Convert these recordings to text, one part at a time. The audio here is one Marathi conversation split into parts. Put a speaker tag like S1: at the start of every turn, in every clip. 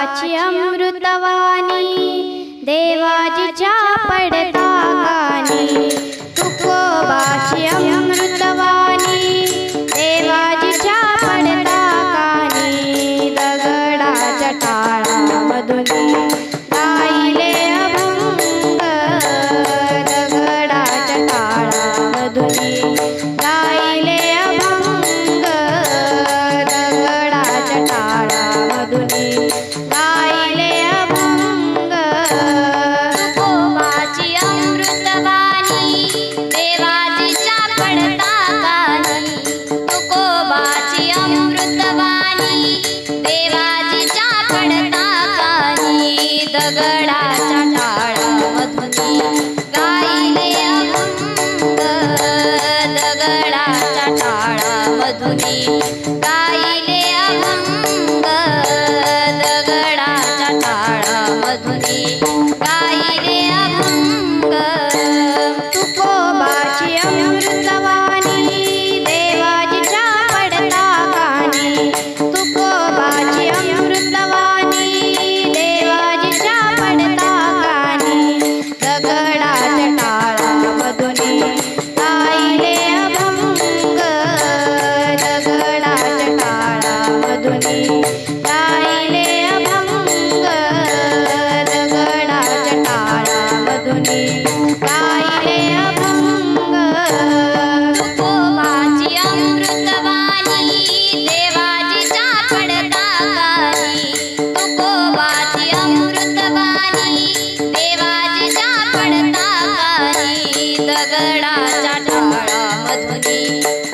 S1: देवाची अमृतवाणी देवाजीच्या पडत
S2: Bye.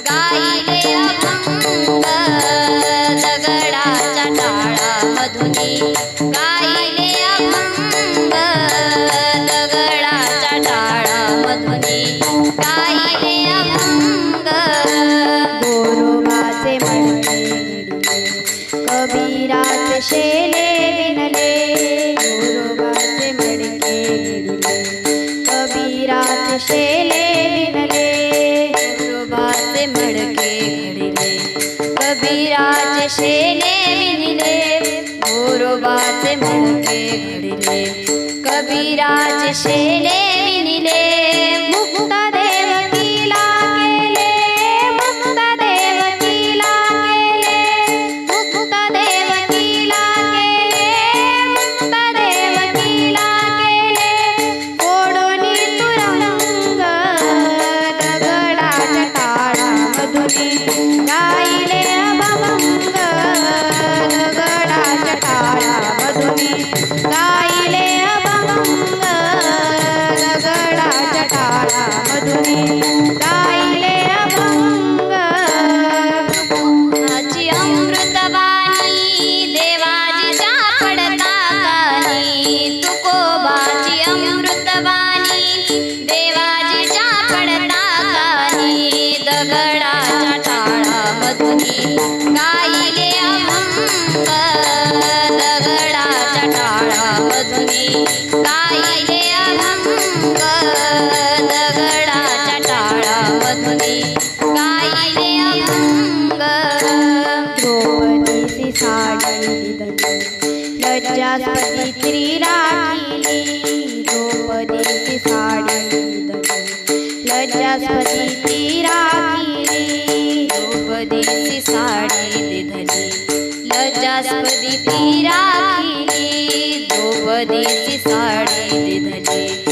S2: गाई विराज शेने विणले गोरोबाचे मणके घडले. कविराज शेने
S1: 叮 ती साडी लज्जास्पती ती रागिरी
S2: द्रौपदीची साडी दिधली लज्जास्पती ती रागिरी द्रौपदीची साडी दिधली